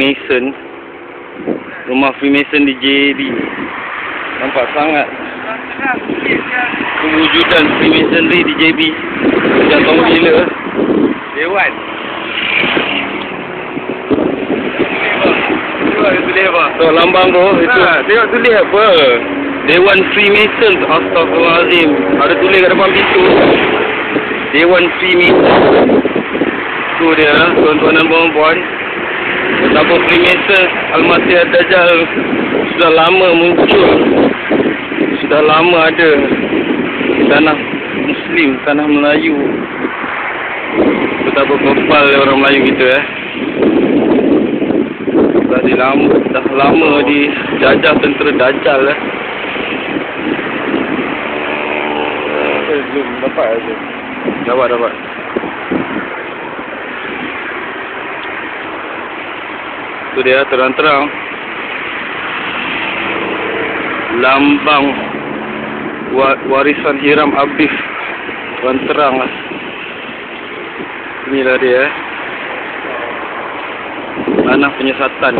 Freemason. Rumah Freemason di JB. Nampak sangat kewujudan Freemasonry di JB. Dah tahu gila. Dewan. Tengok lambang tu. Itu. Ha, tengok tulis apa? Dewan Freemason. Astagfirullahaladzim. Ada tulis kat depan pintu. Dewan Freemason. Tu dia, tuan-tuan dan puan-puan. Betapa Freemason Al-Masih Ad-Dajjal sudah lama muncul. Sudah lama ada di tanah Muslim, tanah Melayu. Betapa bebal orang Melayu kita eh. Dah, di lama, dah lama dijajah tentera Dajjal eh. Eh, Zoom dapat ada. Dapat, dapat. Tu dia terang-terang. Lambang wa- warisan Hiram Abif. Terang-terang lah. Inilah dia eh. Tanah penyesatan.